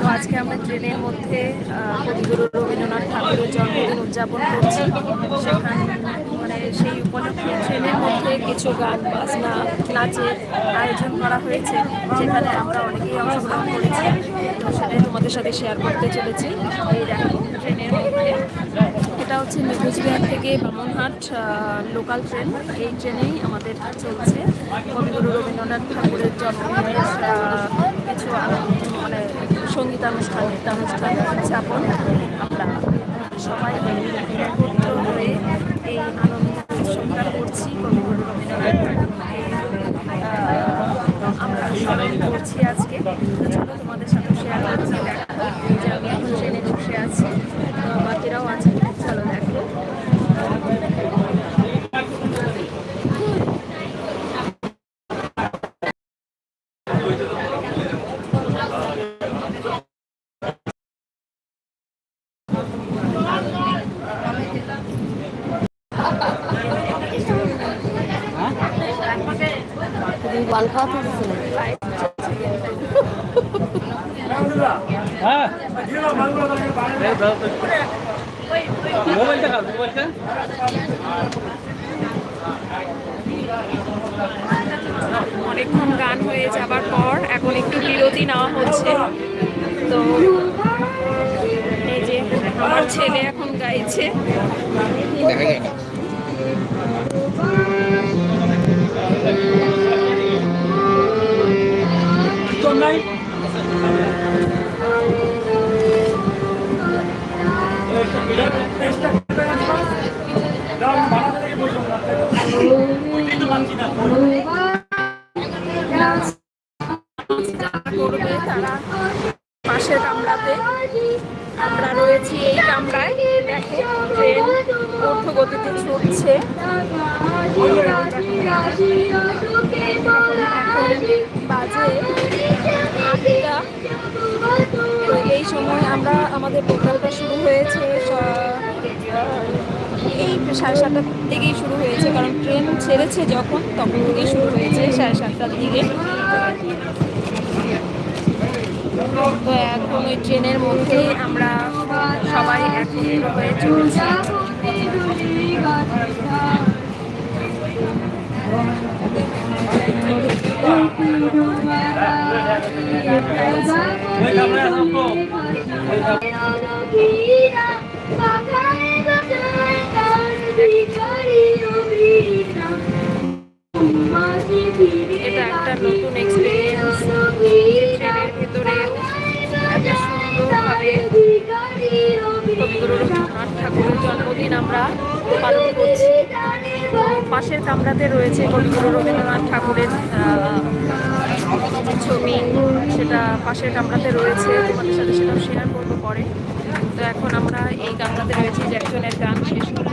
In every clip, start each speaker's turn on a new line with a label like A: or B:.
A: তো আজকে আমরা ট্রেনের মধ্যে কবিগুরু রবীন্দ্রনাথ ঠাকুরের জন্মদিন উদযাপন করছি। সেখানে মানে সেই উপলক্ষে ট্রেনের মধ্যে কিছু গান, বাজনা, নাচের আয়োজন করা হয়েছে, যেখানে আমরা অনেকেই অংশগ্রহণ করেছি। তো সেটাই তোমাদের সাথে শেয়ার করতে চলেছি। এই দেখো, ট্রেনের মধ্যে হচ্ছে কুচবিহার থেকে বামনহাট লোকাল ট্রেন। এই ট্রেনেই আমাদের চলছে। কবিগুরু রবীন্দ্রনাথ ঠাকুরের জন্মদিনের কিছু মানে সঙ্গীতানুষ্ঠান নৃত্যানুষ্ঠান উদযাপন। আমরা সবাই একত্র হয়ে এই আনন্দ করছি। কবিগুরু রবীন্দ্রনাথ ঠাকুরকে আহ, আমরা স্মরণ করছি আজকে তো চলো তোমাদের সাথে শেয়ার করছি দেখো যে আমি এখন ট্রেনে বসে আছি তো বাকিরাও আছে চলো দেখো
B: খাওয়াতে
C: হ্যাঁ।
A: অনেকক্ষণ গান হয়ে যাবার পর এখন একটু বিরতি নেওয়া হচ্ছে। তো এই যে আমার ছেলে এখন গাইছে।
C: তোর নাই
A: তারা পাশের কামরাতে আমরা রয়েছি এই কামরায়। দেখো ট্রেন ঊর্ধ্বগতিতে ছুটছে বাজে এই সময় আমরা আমাদের প্রোগ্রামটা শুরু হয়েছে এই সাড়ে সাতটার দিকেই শুরু হয়েছে। কারণ ট্রেন ছেড়েছে যখন, তখন থেকেই শুরু হয়েছে সাড়ে সাতটার দিকে। তো এখন ওই ট্রেনের মধ্যেই আমরা সবাই একত্র হয়ে চলছি। জন্মদিন আমরা পালন করছি। পাশের কামরাতে রয়েছে কবিগুরু রবীন্দ্রনাথ ঠাকুরের ছবি। সেটা পাশের কামরাতে রয়েছে, তোমাদের সাথে সেটাও শেয়ার করব পরে। তো এখন আমরা এই কামরাতে রয়েছি যে একজনের গান শেষ হলো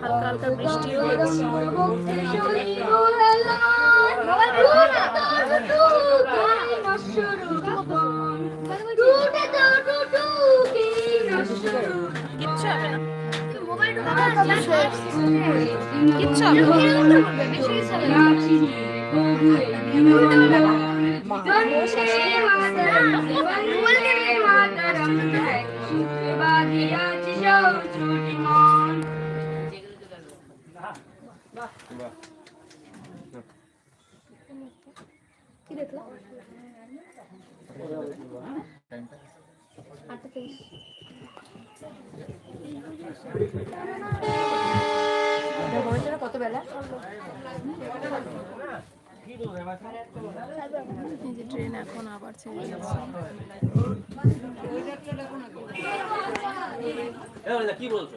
A: হালকা হালকা বৃষ্টিও হচ্ছে কিচ্ছু হবে না। কিচ্ছু হবে না। কি দেখলা আটটা তেইশ কত বেলা
B: এই যে ট্রেন এখন আবার ছেড়ে যাচ্ছে
D: কি বলছো?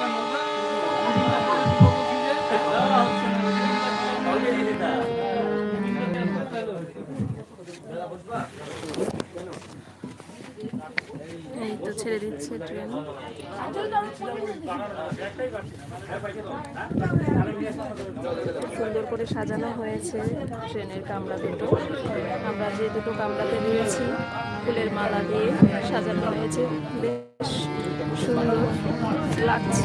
B: সুন্দর করে সাজানো হয়েছে ট্রেনের কামরা দুটো। আমরা যে দুটো কামরাতে নিয়েছি ফুলের মালা দিয়ে সাজানো হয়েছে। বেশ সুন্দর লাগছে।